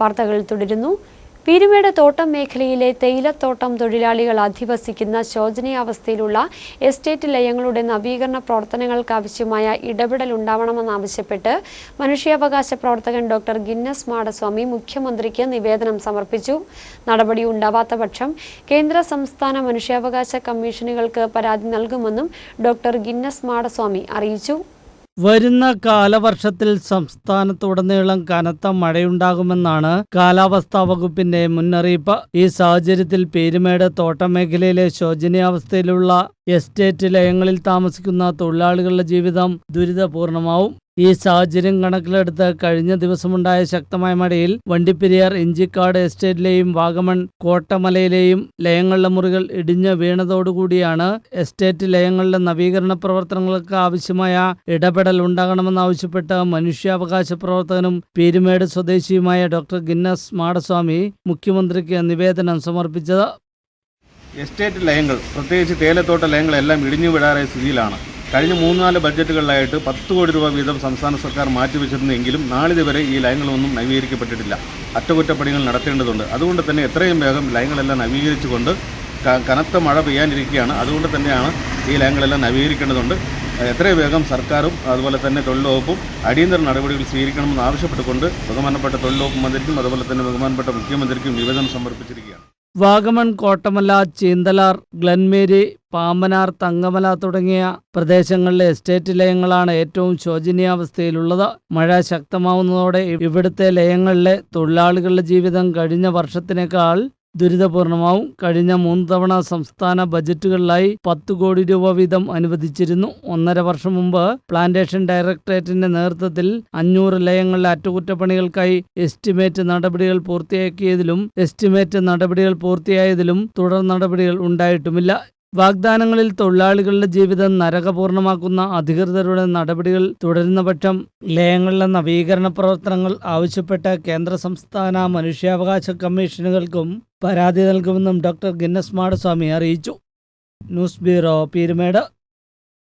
വാർത്തകൾ തുടരുന്നു. പീരുമേട് തോട്ടം മേഖലയിലെ തേയിലത്തോട്ടം തൊഴിലാളികൾ അധിവസിക്കുന്ന ശോചനീയാവസ്ഥയിലുള്ള എസ്റ്റേറ്റ് ലയങ്ങളുടെ നവീകരണ പ്രവർത്തനങ്ങൾക്കാവശ്യമായ ഇടപെടൽ ഉണ്ടാവണമെന്നാവശ്യപ്പെട്ട് മനുഷ്യാവകാശ പ്രവർത്തകൻ ഡോക്ടർ ഗിന്നസ് മാടസ്വാമി മുഖ്യമന്ത്രിക്ക് നിവേദനം സമർപ്പിച്ചു. നടപടി ഉണ്ടാവാത്ത പക്ഷം കേന്ദ്ര സംസ്ഥാന മനുഷ്യാവകാശ കമ്മീഷനുകൾക്ക് പരാതി നൽകുമെന്നും ഡോക്ടർ ഗിന്നസ് മാടസ്വാമി അറിയിച്ചു. വരുന്ന കാലവർഷത്തിൽ സംസ്ഥാനത്തുടനീളം കനത്ത മഴയുണ്ടാകുമെന്നാണ് കാലാവസ്ഥാ വകുപ്പിന്റെ മുന്നറിയിപ്പ്. ഈ സാഹചര്യത്തിൽ പീരുമേട് തോട്ടം മേഖലയിലെ ശോചനീയാവസ്ഥയിലുള്ള എസ്റ്റേറ്റ് ലയങ്ങളിൽ താമസിക്കുന്ന തൊഴിലാളികളുടെ ജീവിതം ദുരിതപൂർണമാവും. ഈ സാഹചര്യം കണക്കിലെടുത്ത് കഴിഞ്ഞ ദിവസമുണ്ടായ ശക്തമായ മഴയിൽ വണ്ടിപ്പെരിയാർ ഇഞ്ചിക്കാട് എസ്റ്റേറ്റിലെയും വാഗമൺ കോട്ടമലയിലെയും ലയങ്ങളുടെ മുറികൾ ഇടിഞ്ഞ് വീണതോടുകൂടിയാണ് എസ്റ്റേറ്റ് ലയങ്ങളുടെ നവീകരണ പ്രവർത്തനങ്ങൾക്ക് ആവശ്യമായ ഇടപെടൽ ഉണ്ടാകണമെന്നാവശ്യപ്പെട്ട് മനുഷ്യാവകാശ പ്രവർത്തകനും പീരുമേട് സ്വദേശിയുമായ ഡോക്ടർ ഗിന്നസ് മാടസ്വാമി മുഖ്യമന്ത്രിക്ക് നിവേദനം സമർപ്പിച്ചത്. എസ്റ്റേറ്റ് ലയങ്ങൾ പ്രത്യേകിച്ച് തേയിലത്തോട്ട ലയങ്ങളെല്ലാം ഇടിഞ്ഞു വിടാറായ സ്ഥിതിയിലാണ്. കഴിഞ്ഞ മൂന്നാൽ ബഡ്ജറ്റുകളിലായിട്ട് പത്ത് കോടി രൂപ വീതം സംസ്ഥാന സർക്കാർ മാറ്റിവെച്ചിരുന്നെങ്കിലും നാളിതുവരെ ഈ ലയങ്ങളൊന്നും നവീകരിക്കപ്പെട്ടിട്ടില്ല. അറ്റകുറ്റപ്പണികൾ നടത്തേണ്ടതുണ്ട്. അതുകൊണ്ട് തന്നെ എത്രയും വേഗം ലയങ്ങളെല്ലാം നവീകരിച്ചുകൊണ്ട് കനത്ത മഴ പെയ്യാനിരിക്കുകയാണ്. അതുകൊണ്ട് തന്നെയാണ് ഈ ലയങ്ങളെല്ലാം നവീകരിക്കേണ്ടതുണ്ട്. എത്രയും വേഗം സർക്കാരും അതുപോലെ തന്നെ തൊഴിലുവകുപ്പും അടിയന്തര നടപടികൾ സ്വീകരിക്കണമെന്ന് ആവശ്യപ്പെട്ടുകൊണ്ട് ബഹുമാനപ്പെട്ട തൊഴിലുവകുപ്പ് മന്ത്രിക്കും അതുപോലെ തന്നെ ബഹുമാനപ്പെട്ട മുഖ്യമന്ത്രിക്കും നിവേദനം സമർപ്പിച്ചിരിക്കുകയാണ്. വാഗമൺ കോട്ടമല ചീന്തലാർ ഗ്ലൻമേരി പാമ്പനാർ തങ്കമല തുടങ്ങിയ പ്രദേശങ്ങളിലെ എസ്റ്റേറ്റ് ലയങ്ങളാണ് ഏറ്റവും ശോചനീയാവസ്ഥയിലുള്ളത്. മഴ ശക്തമാവുന്നതോടെ ഇവിടുത്തെ ലയങ്ങളിലെ തൊഴിലാളികളുടെ ജീവിതം കഴിഞ്ഞ വർഷത്തിനേക്കാൾ ദുരിതപൂർണമാവും. കഴിഞ്ഞ മൂന്ന് തവണ സംസ്ഥാന ബജറ്റുകളിലായി പത്ത് കോടി രൂപ വീതം അനുവദിച്ചിരുന്നു. ഒന്നര വർഷം മുമ്പ് പ്ലാന്റേഷൻ ഡയറക്ടറേറ്റിന്റെ നേതൃത്വത്തിൽ അഞ്ഞൂറ് ലയങ്ങളിലെ അറ്റകുറ്റപ്പണികൾക്കായി എസ്റ്റിമേറ്റ് നടപടികൾ പൂർത്തിയാക്കിയതിലും എസ്റ്റിമേറ്റ് നടപടികൾ പൂർത്തിയായതിലും തുടർ നടപടികൾ ഉണ്ടായിട്ടുമില്ല. വാഗ്ദാനങ്ങളിൽ തൊഴിലാളികളുടെ ജീവിതം നരകപൂർണമാക്കുന്ന അധികൃതരുടെ നടപടികൾ തുടരുന്ന പക്ഷം ലയങ്ങളിലെ നവീകരണ പ്രവർത്തനങ്ങൾ ആവശ്യപ്പെട്ട കേന്ദ്ര സംസ്ഥാന മനുഷ്യാവകാശ കമ്മീഷനുകൾക്കും പരാതി നൽകുമെന്നും ഡോക്ടർ ഗിന്നസ് മാടസ്വാമി അറിയിച്ചു. News bureau Peerumedu.